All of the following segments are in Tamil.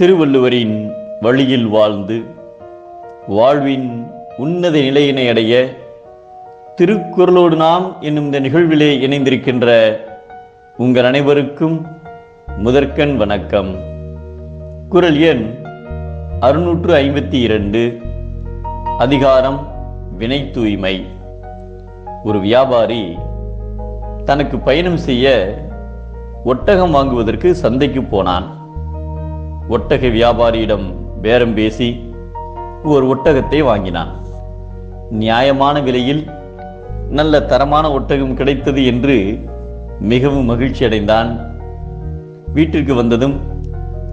திருவள்ளுவரின் வழியில் வாழ்ந்து வாழ்வின் உன்னத நிலையினை அடைய திருக்குறளோடு நாம் என்னும் இந்த நிகழ்விலே இணைந்திருக்கின்ற உங்கள் அனைவருக்கும் முதற்கண் வணக்கம். குறள் எண் அறுநூற்று ஐம்பத்தி இரண்டு அதிகாரம் வினை தூய்மை. ஒரு வியாபாரி தனக்கு பயணம் செய்ய ஒட்டகம் வாங்குவதற்கு சந்தைக்கு போனான். ஒட்டக வியாபாரியிடம் பேரம் பேசி ஒரு ஒட்டகத்தை வாங்கினான். நியாயமான விலையில் நல்ல தரமான ஒட்டகம் கிடைத்தது என்று மிகவும் மகிழ்ச்சி அடைந்தான். வீட்டிற்கு வந்ததும்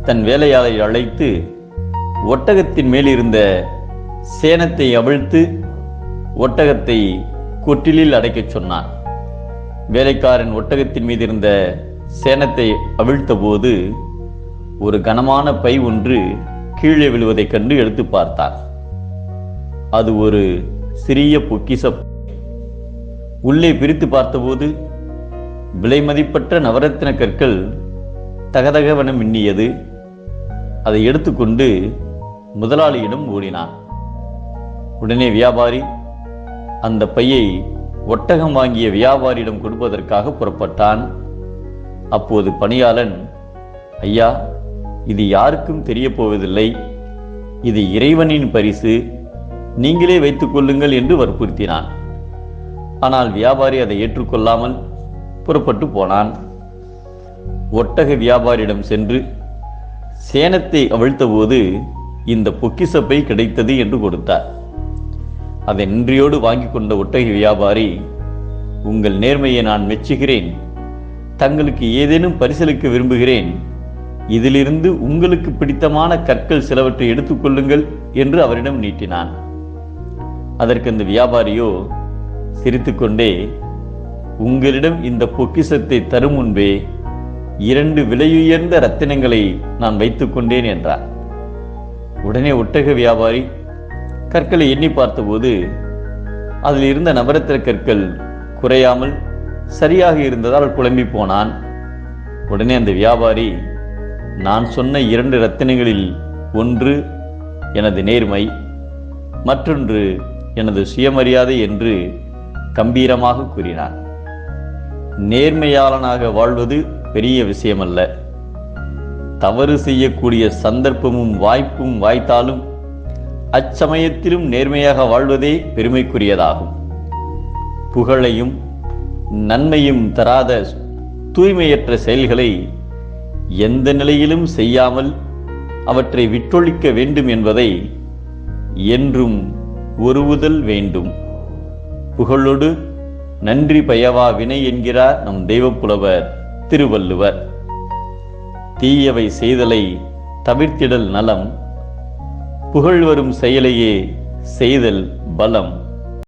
தன் வேலையாளை அழைத்து ஒட்டகத்தின் மேல் இருந்த சேனத்தை அவிழ்த்து ஒட்டகத்தை கொட்டிலில் அடைக்கச் சொன்னான். வேலைக்காரன் ஒட்டகத்தின் மீது இருந்த சேனத்தை அவிழ்த்தபோது ஒரு கனமான பை ஒன்று கீழே விழுவதைக் கண்டு எடுத்து பார்த்தார். அது ஒரு சிறிய பொக்கிச உள்ளே பிரித்து பார்த்தபோது விலை மதிப்பற்ற நவரத்தின கற்கள் தகதகவன மின்னியது. அதை எடுத்துக்கொண்டு முதலாளியிடம் ஓடினான். உடனே வியாபாரி அந்த பையை ஒட்டகம் வாங்கிய வியாபாரியிடம் கொடுப்பதற்காக புறப்பட்டான். அப்போது பணியாளன் ஐயா இது யாருக்கும் தெரிய போவதில்லை இது இறைவனின் பரிசு. நீங்களே வைத்துக் கொள்ளுங்கள் என்று வற்புறுத்தினான். ஆனால் வியாபாரி அதை ஏற்றுக்கொள்ளாமல் புறப்பட்டு போனான். ஒட்டக வியாபாரியிடம் சென்று சேனத்தை அவிழ்த்தபோது இந்த பொக்கிசப்பை கிடைத்தது என்று கொடுத்தார். அதை நன்றியோடு வாங்கி கொண்ட ஒட்டக வியாபாரி உங்கள் நேர்மையை நான் மெச்சுகிறேன். தங்களுக்கு ஏதேனும் பரிசளிக்க விரும்புகிறேன். இதிலிருந்து உங்களுக்கு பிடித்தமான கற்கள் சிலவற்றை எடுத்துக்கொள்ளுங்கள் என்று அவரிடம் நீட்டினான். அதற்கு அந்த வியாபாரியோ சிரித்துக்கொண்டே உங்களிடம் இந்த பொக்கிஷத்தை தரும் முன்பே இரண்டு விலையுயர்ந்த ரத்தினங்களை நான் வைத்துக் கொண்டேன் என்றார். உடனே ஒட்டக வியாபாரி கற்களை எண்ணி பார்த்தபோது அதில் இருந்த நவரத்தின கற்கள் குறையாமல் சரியாக இருந்ததால் குழம்பி போனான். உடனே அந்த வியாபாரி நான் சொன்ன இரண்டு ரத்தினங்களில் ஒன்று எனது நேர்மை மற்றொன்று எனது சுயமரியாதை என்று கம்பீரமாக கூறினார். நேர்மையாளனாக வாழ்வது பெரிய விஷயமல்ல. தவறு செய்யக்கூடிய சந்தர்ப்பமும் வாய்ப்பும் வாய்த்தாலும் அச்சமயத்திலும் நேர்மையாக வாழ்வதே பெருமைக்குரியதாகும். புகழையும் நன்மையும் தராத தூய்மையற்ற செயல்களை எந்த நிலையிலும் செய்யாமல் அவற்றை விட்டொழிக்க வேண்டும் என்பதை என்றும் ஒருவுதல் வேண்டும். புகழொடு நன்றி பயவா வினை என்கிறார் நம் தெய்வப்புலவர் திருவள்ளுவர். தீயவை செய்தலை தவிர்த்திடல் நலம் புகழ் வரும் செயலையே செய்தல் பலம்.